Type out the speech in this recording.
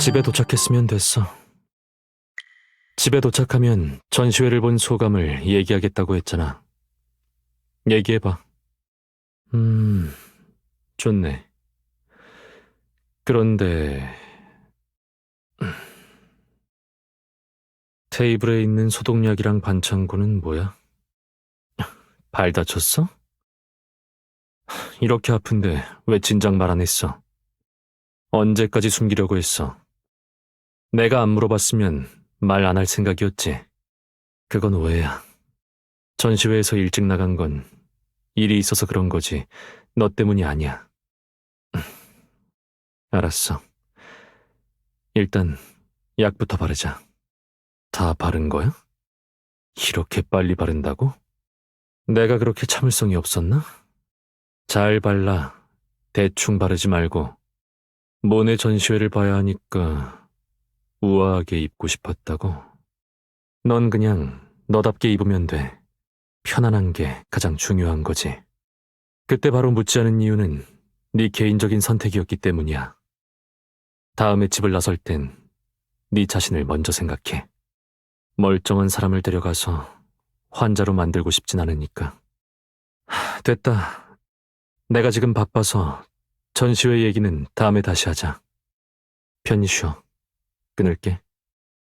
집에 도착했으면 됐어. 집에 도착하면 전시회를 본 소감을 얘기하겠다고 했잖아. 얘기해봐. 음, 좋네. 그런데, 음. 테이블에 있는 소독약이랑 반창고는 뭐야? 발 다쳤어? 이렇게 아픈데 왜 진작 말 안 했어? 언제까지 숨기려고 했어? 내가 안 물어봤으면 말 안 할 생각이었지. 그건 오해야. 전시회에서 일찍 나간 건 일이 있어서 그런 거지. 너 때문이 아니야. 알았어. 일단 약부터 바르자. 다 바른 거야? 이렇게 빨리 바른다고? 내가 그렇게 참을성이 없었나? 잘 발라. 대충 바르지 말고. 모네 전시회를 봐야 하니까 우아하게 입고 싶었다고. 넌 그냥 너답게 입으면 돼. 편안한 게 가장 중요한 거지. 그때 바로 묻지 않은 이유는 네 개인적인 선택이었기 때문이야. 다음에 집을 나설 땐 네 자신을 먼저 생각해. 멀쩡한 사람을 데려가서 환자로 만들고 싶진 않으니까. 하, 됐다. 내가 지금 바빠서 전시회 얘기는 다음에 다시 하자. 편히 쉬어. 끊을게.